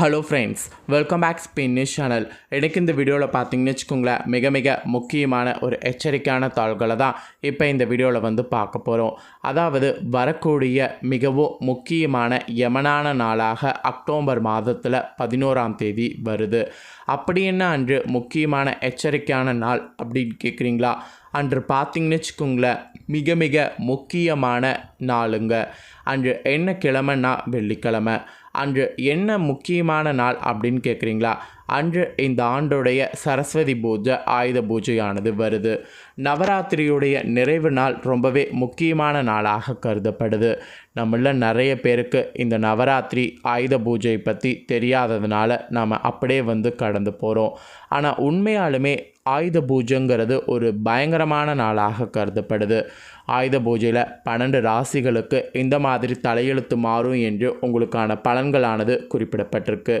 Hello friends welcome back ஸ்பின்னிஷ் channel எனக்கு இந்த வீடியோவில் பார்த்தீங்கன்னு வச்சுக்கோங்களேன் மிக மிக முக்கியமான ஒரு எச்சரிக்கையான தாள்களை தான் இப்போ இந்த வீடியோவில் வந்து பார்க்க போகிறோம் அதாவது வரக்கூடிய மிகவும் முக்கியமான யமனான நாளாக அக்டோபர் மாதத்தில் பதினோராம் தேதி வருது. அப்படி என்ன அன்று முக்கியமான எச்சரிக்கையான நாள் அப்படின்னு கேட்குறீங்களா அன்று பார்த்தீங்கன்னு வச்சுக்கோங்களேன் மிக மிக முக்கியமான நாளுங்க. அன்று என்ன கிழமைன்னா வெள்ளிக்கிழமை. அன்று என்ன முக்கியமான நாள் அப்படின்னு கேட்குறீங்களா அன்று இந்த ஆண்டுடைய சரஸ்வதி பூஜை ஆயுத பூஜையானது வருது. நவராத்திரியுடைய நிறைவு நாள் ரொம்பவே முக்கியமான நாளாக கருதப்படுது. நம்மள நிறைய பேருக்கு இந்த நவராத்திரி ஆயுத பூஜை பற்றி தெரியாததுனால நாம் அப்படியே வந்து கடந்து போகிறோம் ஆனால் உண்மையாலுமே ஆயுத பூஜைங்கிறது ஒரு பயங்கரமான நாளாக கருதப்படுது. ஆயுத பூஜையில் பன்னெண்டு ராசிகளுக்கு இந்த மாதிரி தலையெழுத்து மாறும் என்று உங்களுக்கான பலன்களானது குறிப்பிடப்பட்டிருக்கு.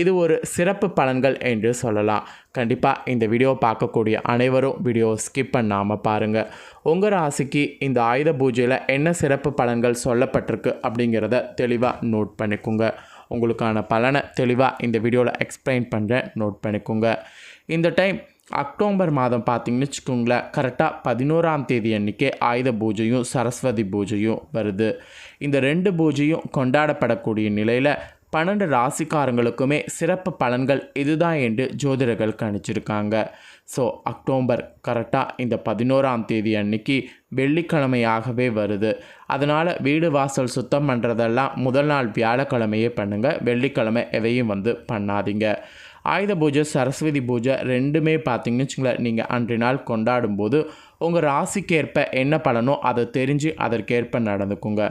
இது ஒரு சிறப்பு பலன்கள் என்று சொல்லலாம். கண்டிப்பாக இந்த வீடியோ பார்க்கக்கூடிய அனைவரும் வீடியோ ஸ்கிப் பண்ணாமல் பாருங்கள் உங்கள் ராசிக்கு இந்த ஆயுத பூஜையில் என்ன சிறப்பு பலன்கள் சொல்லப்பட்டிருக்கு அப்படிங்கிறத தெளிவாக நோட் பண்ணிக்கோங்க. உங்களுக்கான பலனை தெளிவாக இந்த வீடியோவில் எக்ஸ்பிளைன் பண்ணுறேன் நோட் பண்ணிக்கோங்க. இந்த டைம் அக்டோபர் மாதம் பார்த்தீங்கன்னு வச்சுக்கோங்களேன் கரெக்டாக பதினோராம் தேதி அன்றைக்கே ஆயுத பூஜையும் சரஸ்வதி பூஜையும் வருது. இந்த ரெண்டு பூஜையும் கொண்டாடப்படக்கூடிய நிலையில் பன்னெண்டு ராசிக்காரங்களுக்குமே சிறப்பு பலன்கள் இதுதான் என்று ஜோதிடர்கள் கணிச்சிருக்காங்க. ஸோ அக்டோபர் கரெக்டாக இந்த பதினோராம் தேதி அன்னைக்கு வெள்ளிக்கிழமையாகவே வருது. அதனால் வீடு வாசல் சுத்தம் பண்ணுறதெல்லாம் முதல் நாள் வியாழக்கிழமையே பண்ணுங்கள் வெள்ளிக்கிழமை எதையும் வந்து பண்ணாதீங்க. ஆயுத பூஜை சரஸ்வதி பூஜை ரெண்டுமே பார்த்தீங்கன்னு வச்சுங்களேன் நீங்கள் அன்றைய நாள் கொண்டாடும்போது உங்கள் ராசிக்கேற்ப என்ன பலனோ அதை தெரிஞ்சு அதற்கேற்ப நடந்துக்குங்க.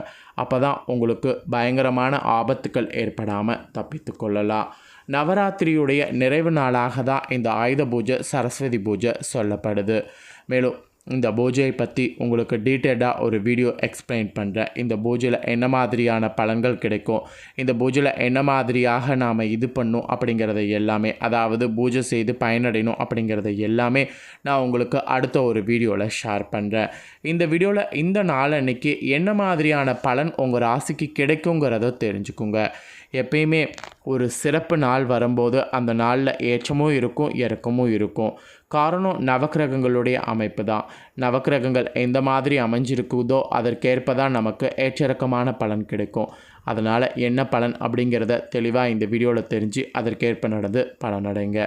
அப்போ தான் உங்களுக்கு பயங்கரமான ஆபத்துக்கள் ஏற்படாமல் தப்பித்து கொள்ளலாம். நவராத்திரியுடைய நிறைவு நாளாக தான் இந்த ஆயுத பூஜை சரஸ்வதி பூஜை சொல்லப்படுது. மேலும் இந்த பூஜையை பற்றி உங்களுக்கு டீட்டெயில்டாக ஒரு வீடியோ எக்ஸ்பிளைன் பண்ணுறேன் இந்த பூஜையில் என்ன மாதிரியான பலன்கள் கிடைக்கும்? இந்த பூஜையில் என்ன மாதிரியாக நாம் இது பண்ணும் அப்படிங்கிறத எல்லாமே அதாவது பூஜை செய்து பயனடையணும் அப்படிங்கிறத எல்லாமே நான் உங்களுக்கு அடுத்த ஒரு வீடியோவில் ஷேர் பண்ணுறேன் இந்த வீடியோவில் இந்த நாளன்னைக்கு என்ன மாதிரியான பலன் உங்கள் ராசிக்கு கிடைக்குங்கிறத தெரிஞ்சுக்குங்க. எப்பயுமே ஒரு சிறப்பு நாள் வரும்போது அந்த நாளில் ஏற்றமும் இருக்கும் இறக்கமும் இருக்கும். காரணம் நவக்கிரகங்களுடைய அமைப்பு தான். நவக்கிரகங்கள் எந்த மாதிரி அமைஞ்சிருக்குதோ அதற்கேற்ப தான் நமக்கு ஏற்றிறக்கமான பலன் கிடைக்கும். அதனால் என்ன பலன் அப்படிங்கிறத தெளிவாக இந்த வீடியோவில் தெரிஞ்சு அதற்கேற்ப நடந்து பலனடைங்க.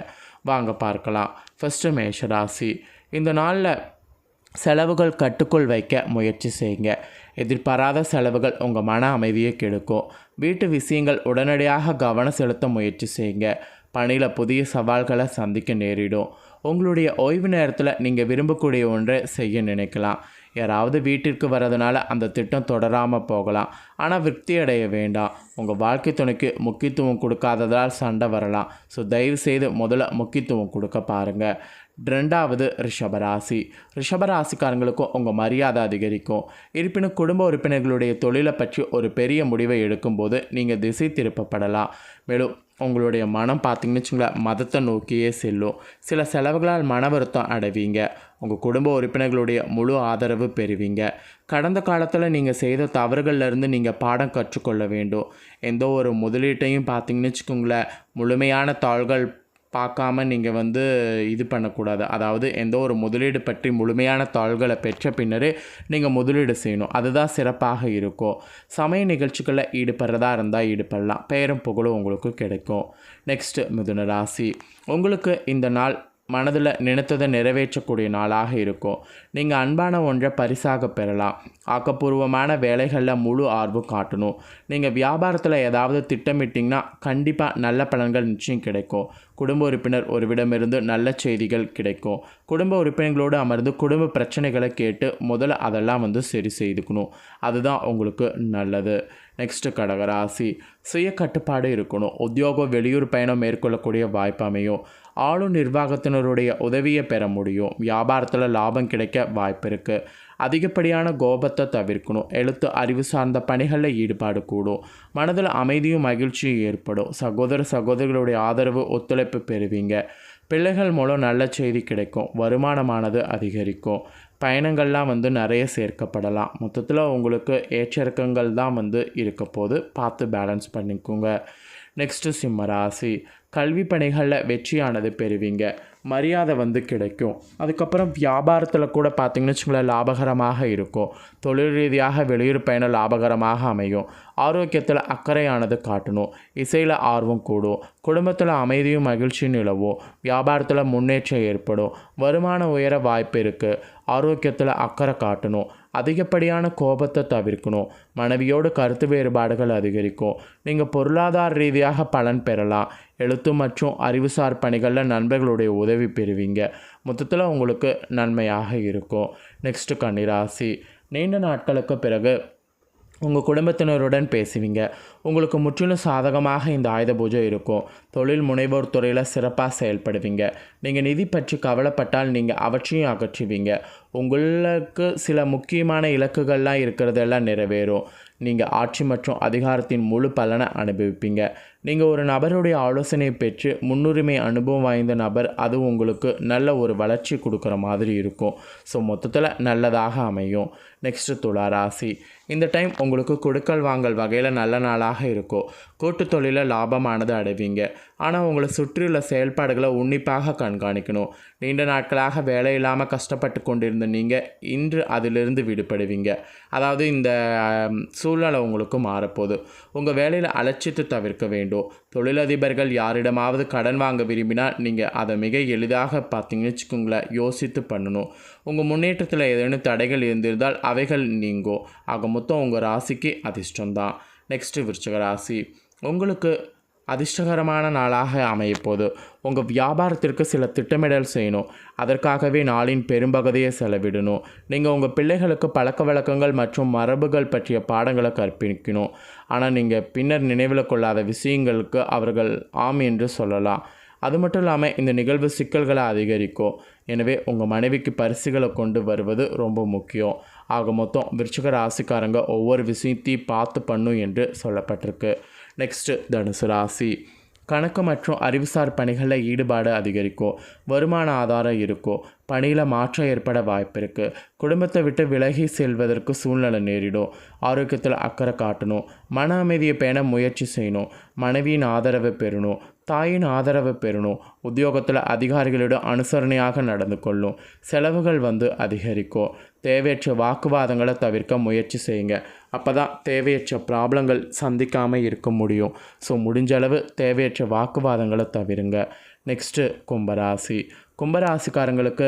வாங்க பார்க்கலாம். ஃபஸ்ட்டு மேஷராசி. இந்த நாளில் செலவுகள் கட்டுக்குள் வைக்க முயற்சி செய்யுங்க. எதிர்பாராத செலவுகள் உங்கள் மன அமைதியை கெடுக்கும். வீட்டு விஷயங்கள் உடனடியாக கவனம் செலுத்த முயற்சி செய்யுங்க. பணியில் புதிய சவால்களை சந்திக்க நேரிடும். உங்களுடைய ஓய்வு நேரத்தில் நீங்கள் விரும்பக்கூடிய ஒன்றை செய்ய நினைக்கலாம். யாராவது வீட்டிற்கு வர்றதுனால அந்த திட்டம் தொடராமல் போகலாம். ஆனால் விருப்தி அடைய வேண்டாம். உங்கள் வாழ்க்கை துணைக்கு முக்கியத்துவம் கொடுக்காததால் சண்டை வரலாம். ஸோ தயவு செய்து முதல்ல முக்கியத்துவம் கொடுக்க பாருங்கள் ரெண்டாவது ரிஷபராசி. ரிஷபராசிக்காரங்களுக்கும் உங்கள் மரியாதை அதிகரிக்கும். இருப்பினும் குடும்ப உறுப்பினர்களுடைய தொழிலை பற்றி ஒரு பெரிய முடிவை எடுக்கும்போது நீங்கள் திசை திருப்பப்படலாம். மேலும் உங்களுடைய மனம் பார்த்தீங்கன்னு வச்சுங்களேன் மதத்தை நோக்கியே செல்லும். சில செலவுகளால் மன வருத்தம் அடைவீங்க. உங்கள் குடும்ப உறுப்பினர்களுடைய முழு ஆதரவு பெறுவீங்க. கடந்த காலத்தில் நீங்கள் செய்த தவறுகள்லேருந்து நீங்கள் பாடம் கற்றுக்கொள்ள வேண்டும். எந்த ஒரு முதலீட்டையும் பார்த்தீங்கன்னு வச்சுக்கோங்களேன் முழுமையான தாள்கள் பார்க்காம நீங்கள் வந்து இது பண்ணக்கூடாது. அதாவது எந்த ஒரு முதலீடு பற்றி முழுமையான தாள்களை பெற்ற பின்னரே நீங்கள் முதலீடு செய்யணும். அதுதான் சிறப்பாக இருக்கும். சமய நிகழ்ச்சிகளில் ஈடுபடுறதா இருந்தால் ஈடுபடலாம். பெயரும் புகழும் உங்களுக்கு கிடைக்கும். நெக்ஸ்ட்டு மிதுன ராசி. உங்களுக்கு இந்த நாள் மனதில் நினைத்ததை நிறைவேற்றக்கூடிய நாளாக இருக்கும். நீங்கள் அன்பான ஒன்றை பரிசாக பெறலாம். ஆக்கப்பூர்வமான வேலைகளில் முழு ஆர்வம் காட்டணும். நீங்கள் வியாபாரத்தில் ஏதாவது திட்டமிட்டிங்கன்னா கண்டிப்பாக நல்ல பலன்கள் நிச்சயம் கிடைக்கும். குடும்ப உறுப்பினர் ஒருவிடமிருந்து நல்ல செய்திகள் கிடைக்கும். குடும்ப உறுப்பினர்களோடு அமர்ந்து குடும்ப பிரச்சனைகளை கேட்டு முதல்ல அதெல்லாம் வந்து சரி செய்துக்கணும். அதுதான் உங்களுக்கு நல்லது. நெக்ஸ்ட்டு கடகராசி. சுய கட்டுப்பாடு இருக்கணும். உத்தியோகம் வெளியூர் பயணம் மேற்கொள்ளக்கூடிய வாய்ப்பு அமையும். ஆளும் நிர்வாகத்தினருடைய உதவியை பெற முடியும். வியாபாரத்தில் லாபம் கிடைக்க வாய்ப்பு இருக்குது அதிகப்படியான கோபத்தை தவிர்க்கணும். எழுத்து அறிவு சார்ந்த பணிகளில் ஈடுபாடு கூடும். மனதில் அமைதியும் மகிழ்ச்சியும் ஏற்படும். சகோதர சகோதரிகளுடைய ஆதரவு ஒத்துழைப்பு பெறுவீங்க. பிள்ளைகள் மூலம் நல்ல செய்தி கிடைக்கும். வருமானமானது அதிகரிக்கும். பயணங்கள்லாம் வந்து நிறைய சேர்க்கப்படலாம். மொத்தத்தில் உங்களுக்கு ஏற்றிறக்கங்கள் தான் வந்து இருக்க போது பார்த்து பேலன்ஸ் பண்ணிக்கோங்க. நெக்ஸ்ட்டு சிம்ம ராசி. கல்வி பணிகளில் வெற்றியானது பெறுவீங்க. மரியாதை வந்து கிடைக்கும். அதுக்கப்புறம் வியாபாரத்தில் கூட பார்த்திங்கன்னு வச்சுங்களேன் லாபகரமாக இருக்கும். தொழில் ரீதியாக வெளியூர் பயணம் லாபகரமாக அமையும். ஆரோக்கியத்தில் அக்கறையானது காட்டணும். இசையில் ஆர்வம் கூடும். குடும்பத்தில் அமைதியும் மகிழ்ச்சியும் நிலவும். வியாபாரத்தில் முன்னேற்றம் ஏற்படும். வருமானம் உயர வாய்ப்பு இருக்குது ஆரோக்கியத்தில் அக்கறை காட்டணும். அதிகப்படியான கோபத்தை தவிர்க்கணும். மனைவியோடு கருத்து வேறுபாடுகள் அதிகரிக்கும். நீங்கள் பொருளாதார ரீதியாக பலன் பெறலாம். எழுத்து மற்றும் அறிவுசார் பணிகளில் நண்பர்களுடைய உதவி பெறுவீங்க. மொத்தத்தில் உங்களுக்கு நன்மையாக இருக்கும். நெக்ஸ்ட்டு கன்னிராசி. நீண்ட நாட்களுக்கு பிறகு உங்கள் குடும்பத்தினருடன் பேசுவீங்க. உங்களுக்கு முற்றிலும் சாதகமாக இந்த ஆயுத பூஜை இருக்கும். தொழில் முனைவோர் துறையில் சிறப்பாக செயல்படுவீங்க. நீங்கள் நிதி பற்றி கவலைப்பட்டால் நீங்கள் அவற்றையும் அகற்றுவீங்க. உங்களுக்கு சில முக்கியமான இலக்குகள்லாம் இருக்கிறதெல்லாம் நிறைவேறும். நீங்கள் ஆட்சி மற்றும் அதிகாரத்தின் முழு பலனை அனுபவிப்பீங்க. நீங்கள் ஒரு நபருடைய ஆலோசனை பெற்று முன்னுரிமை அனுபவம் வாய்ந்த நபர் அது உங்களுக்கு நல்ல ஒரு வளர்ச்சி கொடுக்குற மாதிரி இருக்கும். ஸோ மொத்தத்தில் நல்லதாக அமையும். நெக்ஸ்ட்டு துளா ராசி. இந்த டைம் உங்களுக்கு கொடுக்கல் வாங்கல் வகையில் நல்ல நாளாக இருக்கும். கூட்டு தொழிலில் லாபமானது அடைவீங்க. ஆனால் உங்களை சுற்றியுள்ள செயல்பாடுகளை உன்னிப்பாக கண்காணிக்கணும். நீண்ட நாட்களாக வேலை இல்லாமல் கஷ்டப்பட்டு கொண்டிருந்த நீங்கள் இன்று அதிலிருந்து விடுபடுவீங்க. அதாவது இந்த சூழ்நிலை உங்களுக்கு மாறப்போகுது. உங்கள் வேலையில் அலட்சியத்தை தவிர்க்க வேண்டும். தொழிலதிபர்கள் யாரிடமாவது கடன் வாங்க விரும்பினால் நீங்கள் அதை மிக எளிதாக பார்த்தீங்கன்னு வச்சுக்கோங்களேன் யோசித்து பண்ணணும். உங்கள் முன்னேற்றத்தில் ஏதேனும் தடைகள் இருந்திருந்தால் அவைகள் நீங்கும் ஆக மொத்தம் உங்கள் ராசிக்கு அதிர்ஷ்டம்தான். நெக்ஸ்ட்டு விருச்சக ராசி. உங்களுக்கு அதிர்ஷ்டகரமான நாளாக அமையப்போது. உங்கள் வியாபாரத்திற்கு சில திட்டமிடல் செய்யணும். அதற்காகவே நாளின் பெரும்பகுதியை செலவிடணும். நீங்கள் உங்கள் பிள்ளைகளுக்கு பழக்க வழக்கங்கள் மற்றும் மரபுகள் பற்றிய பாடங்களை கற்பிக்கணும். ஆனால் நீங்கள் பின்னர் நினைவில் கொள்ளாத விஷயங்களுக்கு அவர்கள் ஆம் என்று சொல்லலாம். அது மட்டும் இல்லாமல் இந்த நிகழ்வு சிக்கல்களை அதிகரிக்கும். எனவே உங்கள் மனைவிக்கு பரிசுகளை கொண்டு வருவது ரொம்ப முக்கியம். ஆக மொத்தம் விருச்சிக ராசிக்காரங்க ஒவ்வொரு விஷயத்தையும் பார்த்து பண்ணும் என்று சொல்லப்பட்டிருக்கு. நெக்ஸ்ட்டு தனுசு ராசி. கணக்கு மற்றும் அறிவுசார் பணிகளில் ஈடுபாடு அதிகரிக்கும். வருமான ஆதாரம் இருக்கும். பணியில் மாற்றம் ஏற்பட வாய்ப்பு இருக்குது குடும்பத்தை விட்டு விலகி செல்வதற்கு சூழ்நிலை நேரிடும். ஆரோக்கியத்தில் அக்கறை காட்டணும். மன அமைதியை பேண முயற்சி செய்யணும். மனைவியின் ஆதரவை பெறணும். தாயின் ஆதரவை பெறணும். உத்தியோகத்தில் அதிகாரிகளிடம் அனுசரணையாக நடந்து கொள்ளும். செலவுகள் வந்து அதிகரிக்கும். தேவையற்ற வாக்குவாதங்களை தவிர்க்க முயற்சி செய்யுங்க. அப்போ தான் தேவையற்ற ப்ராப்ளங்கள் சந்திக்காமல் இருக்க முடியும். ஸோ முடிஞ்ச அளவு தேவையற்ற வாக்குவாதங்களை தவிருங்க. நெக்ஸ்ட்டு கும்பராசி. கும்பராசிக்காரங்களுக்கு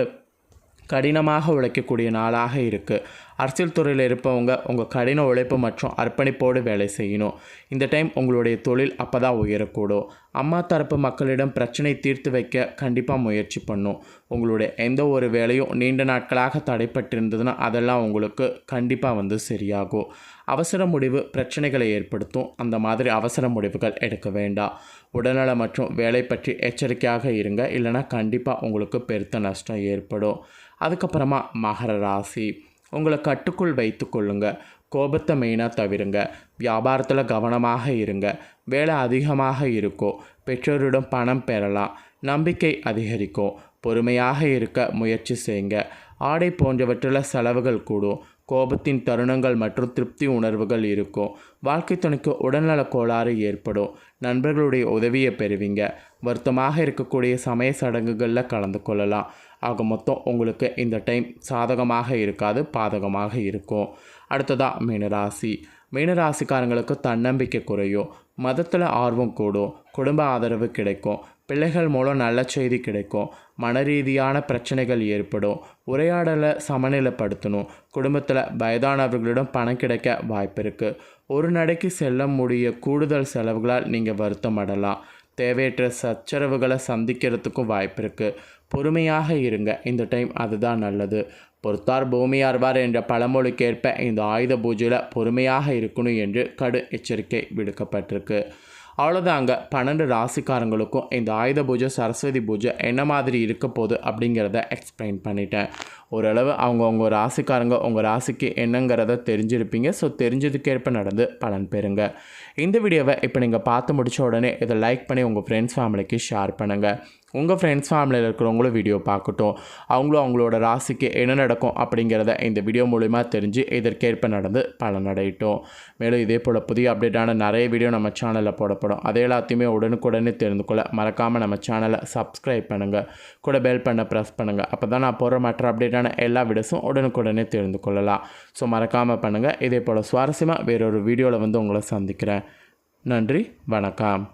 கடினமாக உழைக்கக்கூடிய நாளாக இருக்குது அரசியல் துறையில் இருப்பவங்க உங்கள் கடின உழைப்பு மற்றும் அர்ப்பணிப்போடு வேலை செய்யணும். இந்த டைம் உங்களுடைய தொழில் அப்போ தான் உயரக்கூடும். அம்மா தரப்பு மக்களிடம் பிரச்சனை தீர்த்து வைக்க கண்டிப்பாக முயற்சி பண்ணும். உங்களுடைய எந்த ஒரு வேலையும் நீண்ட நாட்களாக தடைப்பட்டிருந்ததுன்னா அதெல்லாம் உங்களுக்கு கண்டிப்பாக வந்து சரியாகும். அவசர முடிவு பிரச்சனைகளை ஏற்படுத்தும். அந்த மாதிரி அவசர முடிவுகள் எடுக்க வேண்டாம். உடல்நலம் மற்றும் வேலை பற்றி எச்சரிக்கையாக இருங்க. இல்லைன்னா கண்டிப்பாக உங்களுக்கு பெருத்த நஷ்டம் ஏற்படும். அதுக்கப்புறமா மகர ராசி. உங்களை கட்டுக்குள் வைத்து கொள்ளுங்க. கோபத்தை மெயினாக தவிருங்க. வியாபாரத்தில் கவனமாக இருங்க. வேலை அதிகமாக இருக்கும். பெற்றோரிடம் பணம் பெறலாம். நம்பிக்கை அதிகரிக்கும். பொறுமையாக இருக்க முயற்சி செய்யுங்க. ஆடை போன்றவற்றில் செலவுகள் கூடும். கோபத்தின் தருணங்கள் மற்றும் திருப்தி உணர்வுகள் இருக்கும். வாழ்க்கை துணைக்கு உடல்நல கோளாறு ஏற்படும். நண்பர்களுடைய உதவியை பெறுவீங்க. வருத்தமாக இருக்கக்கூடிய சமய சடங்குகளில் கலந்து கொள்ளலாம். ஆக மொத்தம் உங்களுக்கு இந்த டைம் சாதகமாக இருக்காது பாதகமாக இருக்கும். அடுத்ததாக மீனராசி. மீனராசிக்காரங்களுக்கு தன்னம்பிக்கை குறையும். மதத்தில் ஆர்வம் கூடும். குடும்ப ஆதரவு கிடைக்கும். பிள்ளைகள் மூலம் நல்ல செய்தி கிடைக்கும். மனரீதியான பிரச்சனைகள் ஏற்படும். உரையாடலை சமநிலைப்படுத்தணும். குடும்பத்தில் வயதானவர்களிடம் பணம் கிடைக்க வாய்ப்பு இருக்குது ஒரு நடைக்கு செல்ல முடிய கூடுதல் செலவுகளால் நீங்கள் வருத்தப்படலாம் தேவையற்ற சச்சரவுகளை சந்திக்கிறதுக்கும் வாய்ப்பு இருக்குது பொறுமையாக இருங்க. இந்த டைம் அதுதான் நல்லது. பொறுத்தார் பூமியார்வார் என்ற பழமொழிக்கேற்ப இந்த ஆயுத பூஜையில் பொறுமையாக இருக்கணும் என்று கடு எச்சரிக்கை விடுக்கப்பட்டிருக்கு. அவ்வளோதாங்க பன்னெண்டு ராசிக்காரங்களுக்கும் இந்த ஆயுத பூஜை சரஸ்வதி பூஜை என்ன மாதிரி இருக்க போகுது அப்படிங்கிறத எக்ஸ்பிளைன் பண்ணிட்டேன். ஓரளவு அவங்க உங்கள் ராசிக்காரங்க உங்கள் ராசிக்கு என்னங்கிறத தெரிஞ்சிருப்பீங்க. ஸோ தெரிஞ்சதுக்கேற்ப நடந்து பலன் பெறுங்க. இந்த வீடியோவை இப்போ நீங்கள் பார்த்து முடிச்ச உடனே இதை லைக் பண்ணி உங்கள் ஃப்ரெண்ட்ஸ் ஃபேமிலிக்கு ஷேர் பண்ணுங்கள் உங்கள் ஃப்ரெண்ட்ஸ் ஃபேமிலியில் இருக்கிறவங்களும் வீடியோ பார்க்கட்டும். அவங்களும் அவங்களோட ராசிக்கு என்ன நடக்கும் அப்படிங்கிறத இந்த வீடியோ மூலிமா தெரிஞ்சு இதற்கேற்ப நடந்து பலனடையட்டும். மேலும் இதே போல் புதிய அப்டேட்டான நிறைய வீடியோ நம்ம சேனலில் போடப்படும். அதை எல்லாத்தையுமே உடனுக்குடனே தெரிந்து கொள்ள மறக்காமல் நம்ம சேனலை சப்ஸ்கிரைப் பண்ணுங்கள் கூட பெல் பண்ண ப்ரெஸ் பண்ணுங்கள் அப்போ தான் நான் போகிற மற்ற அப்டேட்டான எல்லா வீடியோஸும் உடனுக்குடனே தெரிந்து கொள்ளலாம். ஸோ மறக்காமல் பண்ணுங்கள் இதே போல் சுவாரஸ்யமாக வேறொரு வீடியோவில் வந்து உங்களை சந்திக்கிறேன். நன்றி வணக்கம்.